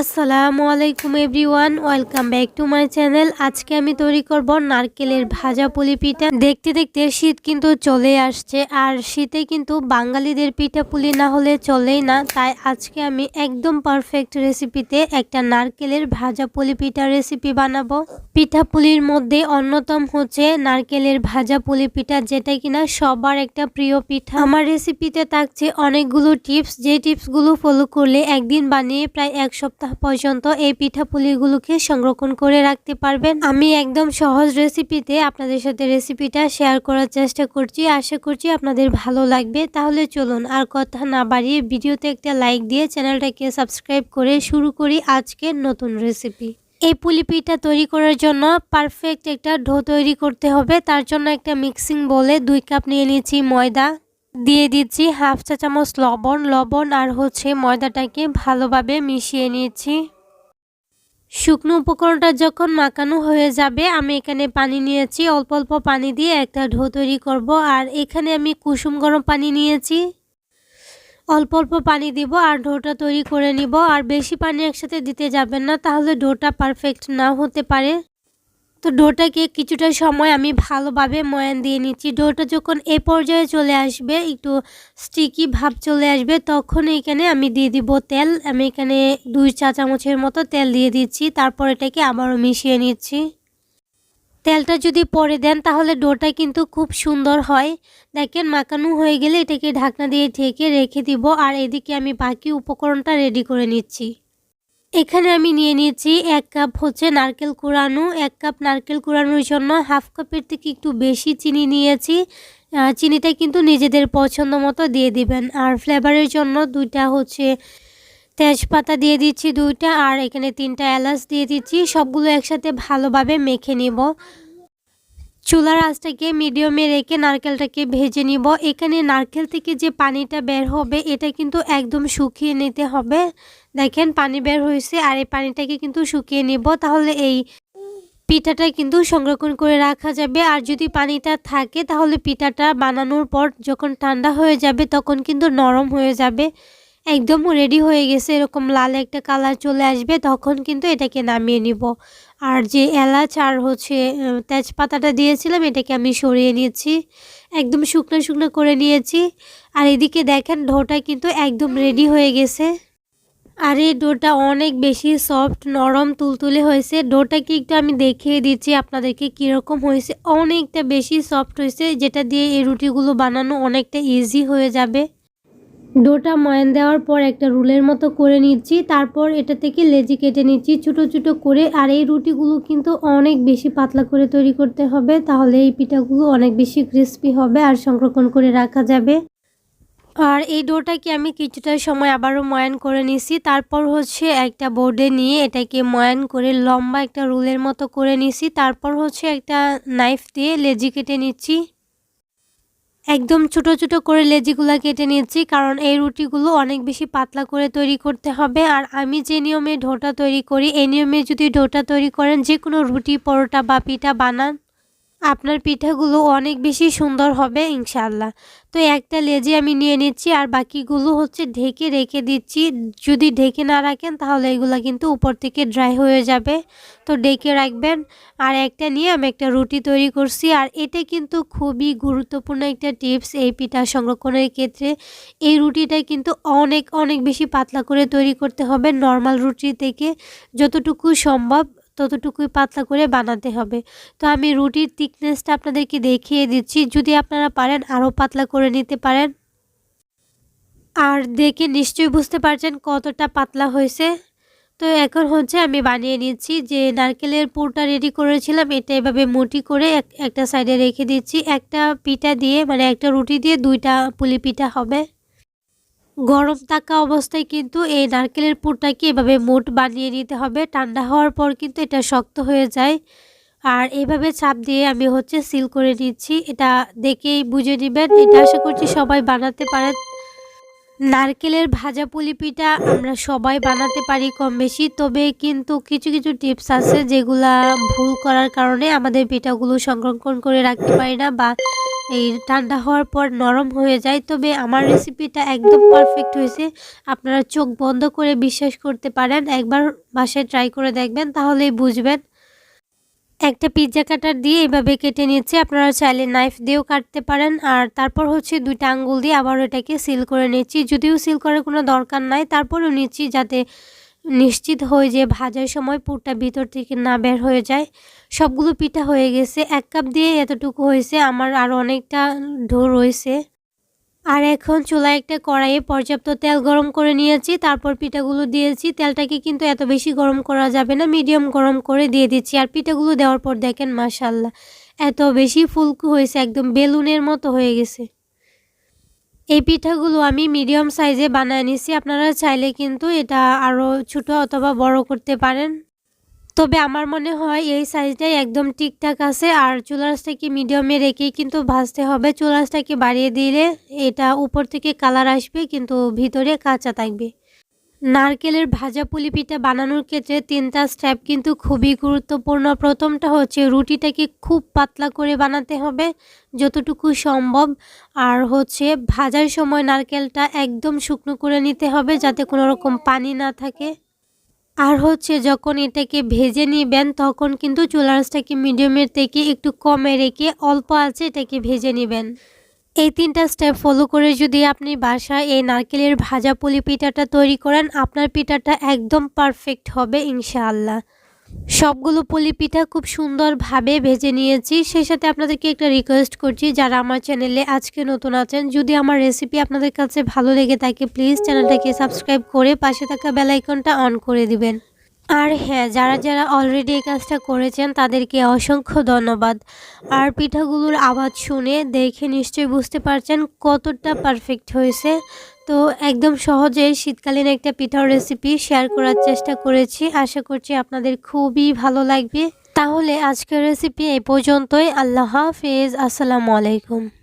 আসসালামু আলাইকুম everyone, welcome back to my channel. আজকে আমি তৈরি করব নারকেলের ভাজা পুলি পিঠা। দেখতে দেখতে শীত কিন্তু চলে আসছে, আর শীতে কিন্তু বাঙালিদের পিঠা পুলি না হলে চলেই না। তাই আজকে আমি একদম পারফেক্ট রেসিপিতে একটা নারকেলের ভাজা পুলি পিঠা রেসিপি বানাবো। পিঠা পুলির মধ্যে অন্যতম হচ্ছে নারকেলের ভাজা পুলি পিঠা, যেটা কিনা সবার একটা প্রিয় পিঠা। আমার রেসিপিতে থাকছে অনেকগুলো টিপস যে টিপসগুলো ফলো করলে একদিন বানিয়ে প্রায় এক সপ্তাহ পর্যন্ত এই পিঠাপুলিগুলোকে সংরক্ষণ করে রাখতে পারবেন। আমি একদম সহজ রেসিপিতে আপনাদের সাথে রেসিপিটা শেয়ার করার চেষ্টা করছি। আশা করছি আপনাদের ভালো লাগবে। তাহলে চলুন আর কথা না বাড়িয়ে ভিডিওতে একটা লাইক দিয়ে চ্যানেলটাকে সাবস্ক্রাইব করে শুরু করি আজকের নতুন রেসিপি। এই পুলি পিঠা তৈরি করার জন্য পারফেক্ট একটা ঢো তৈরি করতে হবে। তার জন্য একটা মিক্সিং বলে দুই কাপ নিয়ে নিয়েছি ময়দা। দিয়ে দিচ্ছি হাফ চা চামচ লবণ লবণ আর হচ্ছে ময়দাটাকে ভালোভাবে মিশিয়ে নিয়েছি শুকনো উপকরণটা যখন মাখানো হয়ে যাবে, আমি এখানে পানি নিয়েছি। অল্প অল্প পানি দিয়ে একটা ঢো তৈরি করব আর এখানে আমি কুসুম গরম পানি নিয়েছি। অল্প অল্প পানি দিব আর ঢোটা তৈরি করে নিব। আর বেশি পানি একসাথে দিতে যাবেন না, তাহলে ঢোটা পারফেক্ট না হতে পারে। তো ডোটাকে কিছুটা সময় আমি ভালোভাবে ময়ান দিয়ে নিচ্ছি। ডোটা যখন এ পর্যায়ে চলে আসবে, একটু স্টিকি ভাব চলে আসবে, তখন এখানে আমি দিয়ে দিব তেল। আমি এখানে দুই চা চামচের মতো তেল দিয়ে দিচ্ছি, তারপর এটাকে আবারও মিশিয়ে নিচ্ছি। তেলটা যদি পরে দেন, তাহলে ডোটা কিন্তু খুব সুন্দর হয়। দেখেন, মাখানো হয়ে গেলে এটাকে ঢাকনা দিয়ে ঢেকে রেখে দিব, আর এদিকে আমি বাকি উপকরণটা রেডি করে নিচ্ছি। এখানে আমি নিয়ে নিয়েছি এক কাপ হচ্ছে নারকেল কুড়ানো, এক কাপ নারকেল কুড়ানোর জন্য হাফ কাপের থেকে একটু বেশি চিনি নিয়েছি। চিনিটা কিন্তু নিজেদের পছন্দ মতো দিয়ে দিবেন। আর ফ্লেভারের জন্য দুইটা হচ্ছে তেজপাতা দিয়ে দিচ্ছি দুইটা, আর এখানে তিনটা এলাচ দিয়ে দিচ্ছি। সবগুলো একসাথে ভালোভাবে মেখে নিব। চুলার আঁচটাকে মিডিয়ামে রেখে নারকেলটাকে ভেজে নিব। এখানে নারকেল থেকে যে পানিটা বের হবে, এটা কিন্তু একদম শুকিয়ে নিতে হবে। দেখেন, পানি বের হয়েছে আর এই পানিটাকে কিন্তু শুকিয়ে নিব। তাহলে এই পিঠাটা কিন্তু সংরক্ষণ করে রাখা যাবে। আর যদি পানিটা থাকে, তাহলে পিঠাটা বানানোর পর যখন ঠান্ডা হয়ে যাবে, তখন কিন্তু নরম হয়ে যাবে। একদম রেডি হয়ে গেছে, এরকম লাল একটা কালার চলে আসবে, তখন কিন্তু এটাকে নামিয়ে নিব। আর যে এলাচ আর হচ্ছে তেজপাতাটা দিয়েছিলাম, এটাকে আমি সরিয়ে নিয়েছি। একদম শুকনো শুকনো করে নিয়েছি। আর এদিকে দেখেন ঢোটা কিন্তু একদম রেডি হয়ে গেছে। আর এই ডোটা অনেক বেশি সফট নরম, তুলতুলে হয়েছে। ডোটাকে একটু আমি দেখিয়ে দিচ্ছি আপনাদেরকে কীরকম হয়েছে। অনেকটা বেশি সফট হয়েছে, যেটা দিয়ে এই রুটিগুলো বানানো অনেকটা ইজি হয়ে যাবে। ডোটা ময়ান দেওয়ার পর একটা রুলের মতো করে নিচ্ছি। তারপর এটা থেকে লেজি কেটে নিচ্ছি। ছোটো ছোটো করে। আর এই রুটিগুলো কিন্তু অনেক বেশি পাতলা করে তৈরি করতে হবে। তাহলে এই পিঠাগুলো অনেক বেশি ক্রিস্পি হবে আর সংরক্ষণ করে রাখা যাবে। আর এই ডোটাকে আমি কিছুটা সময় আবারও ময়ান করে নিছি তারপর হচ্ছে একটা বোর্ডে নিয়ে এটাকে ময়ান করে লম্বা একটা রুলের মতো করে নিছি তারপর হচ্ছে একটা নাইফ দিয়ে লেজি কেটে নিচ্ছি। একদম ছোট ছোট করে লেজিগুলো কেটে নিচ্ছি কারণ এই রুটিগুলো অনেক বেশি পাতলা করে তৈরি করতে হবে। আর আমি যে নিয়মে ঢোটা তৈরি করি, এই নিয়মে যদি ঢোটা তৈরি করেন যে কোনো রুটি, পরোটা বা পিঠা বানান আপনার পিঠাগুলো অনেক বেশি সুন্দর হবে ইনশাল্লাহ তো একটা লেজে আমি নিয়ে নিচ্ছি, আর বাকিগুলো হচ্ছে ঢেকে রেখে দিচ্ছি। যদি ঢেকে না রাখেন, তাহলে এগুলো কিন্তু উপর থেকে ড্রাই হয়ে যাবে। তো ডেকে রাখবেন, আর একটা নিয়ে আমি একটা রুটি তৈরি করছি। আর এটা কিন্তু খুবই গুরুত্বপূর্ণ একটা টিপস এই পিঠা সংরক্ষণের ক্ষেত্রে। এই রুটিটা কিন্তু অনেক অনেক বেশি পাতলা করে তৈরি করতে হবে নর্মাল রুটি থেকে, যতটুকু সম্ভব। ততটুকুই পাতলা করে বানাতে হবে। তো আমি রুটির থিকনেসটা আপনাদেরকে দেখিয়ে দিচ্ছি। যদি আপনারা পারেন আরও পাতলা করে নিতে পারেন। আর দেখে নিশ্চয়ই বুঝতে পারছেন কতটা পাতলা হয়েছে। তো এখন হচ্ছে আমি বানিয়ে নিচ্ছি যে নারকেলের পুরটা রেডি করেছিলাম, এটা এভাবে মুটি করে একটা সাইডে রেখে দিচ্ছি। একটা পিঠা দিয়ে মানে একটা রুটি দিয়ে দুইটা পুলি পিঠা হবে। গরম থাকা অবস্থায় কিন্তু এই নারকেলের পুরটাকে এভাবে মোট বানিয়ে নিতে হবে। ঠান্ডা হওয়ার পর কিন্তু এটা শক্ত হয়ে যায়। আর এইভাবে চাপ দিয়ে আমি হচ্ছে সিল করে নিচ্ছি। এটা দেখেই বুঝে নেবেন। এটা আশা করছি সবাই বানাতে পারেন। নারকেলের ভাজা পুলি পিঠা আমরা সবাই বানাতে পারি কম বেশি তবে কিন্তু কিছু কিছু টিপস আছে যেগুলা ভুল করার কারণে আমাদের পিঠাগুলো সংরক্ষণ করে রাখতে পারি না বা এই ঠান্ডা হওয়ার পর নরম হয়ে যায়। তবে আমার রেসিপিটা একদম পারফেক্ট হয়েছে। আপনারা চোখ বন্ধ করে বিশ্বাস করতে পারেন। একবার বাসায় ট্রাই করে দেখবেন, তাহলেই বুঝবেন। একটা পিৎজা কাটার দিয়ে এভাবে কেটে নিচ্ছে। আপনারা চাইলে নাইফ দিয়েও কাটতে পারেন। আর তারপর হচ্ছে দুইটা আঙ্গুল দিয়ে আবার এটাকে সিল করে নিচ্ছি। যদিও সিল করার কোনো দরকার নাই, তারপরেও নিচ্ছি যাতে নিশ্চিত হয়ে যে ভাজার সময় পুরটা ভিতর থেকে না বের হয়ে যায়। সবগুলো পিঠা হয়ে গেছে। এক কাপ দিয়ে এতটুকু হয়েছে। আমার আরও অনেকটা ঢো রয়েছে। আর এখন চুলায় একটা কড়াইয়ে পর্যাপ্ত তেল গরম করে নিয়েছি। তারপর পিঠাগুলো দিয়েছি। তেলটাকে কিন্তু এত বেশি গরম করা যাবে না। মিডিয়াম গরম করে দিয়ে দিচ্ছি। আর পিঠাগুলো দেওয়ার পর দেখেন মাশাল্লাহ এত বেশি ফুলকু হয়েছে। একদম বেলুনের মতো হয়ে গেছে। এই পিঠাগুলো আমি মিডিয়াম সাইজে বানায় নিছি আপনারা চাইলে কিন্তু এটা আরও ছোট অথবা বড় করতে পারেন। তবে আমার মনে হয় এই সাইজটাই একদম ঠিকঠাক আছে। আর চুলাসটাকে মিডিয়ামে রেখেই কিন্তু ভাজতে হবে। চুলাসটাকে বাড়িয়ে দিলে এটা উপর থেকে কালার আসবে, কিন্তু ভিতরে কাঁচা থাকবে। নারকেলের ভাজা পুলি পিঠা বানানোর ক্ষেত্রে তিনটা স্টেপ কিন্তু খুবই গুরুত্বপূর্ণ। প্রথমটা হচ্ছে রুটিটাকে খুব পাতলা করে বানাতে হবে, যতটুকু সম্ভব। আর হচ্ছে ভাজার সময় নারকেলটা একদম শুকনো করে নিতে হবে যাতে কোনো রকম পানি না থাকে। আর হচ্ছে যখন এটাকে ভেজে নেবেন, তখন কিন্তু চুলারাসটাকে মিডিয়ামের থেকে একটু কমে রেখে অল্প আছে এটাকে ভেজে নেবেন। এই তিনটা স্টেপ ফলো করে যদি আপনি বাসায় এই নারকেলের ভাজা পুলি পিঠাটা তৈরি করেন, আপনার পিঠাটা একদম পারফেক্ট হবে ইনশাআল্লাহ। সবগুলো পুলি পিঠা খুব সুন্দরভাবে ভেজে নিয়েছি। সেই সাথে আপনাদেরকে একটা রিকোয়েস্ট করছি, যারা আমার চ্যানেলে আজকে নতুন আছেন, যদি আমার রেসিপি আপনাদের কাছে ভালো লেগে থাকে প্লিজ চ্যানেলটাকে সাবস্ক্রাইব করে পাশে থাকা বেলাইকনটা অন করে দিবেন। আর হ্যাঁ যারা যারা অলরেডি এই কাজটা করেছেন তাদেরকে অসংখ্য ধন্যবাদ। আর পিঠাগুলোর আওয়াজ শুনে দেখে নিশ্চয়ই বুঝতে পারছেন কতটা পারফেক্ট হয়েছে। তো একদম সহজে শীতকালীন একটা পিঠার রেসিপি শেয়ার করার চেষ্টা করেছি। আশা করছি আপনাদের খুবই ভালো লাগবে। তাহলে আজকের রেসিপি এই পর্যন্তই। আল্লাহ হাফেজ। আসসালামু আলাইকুম।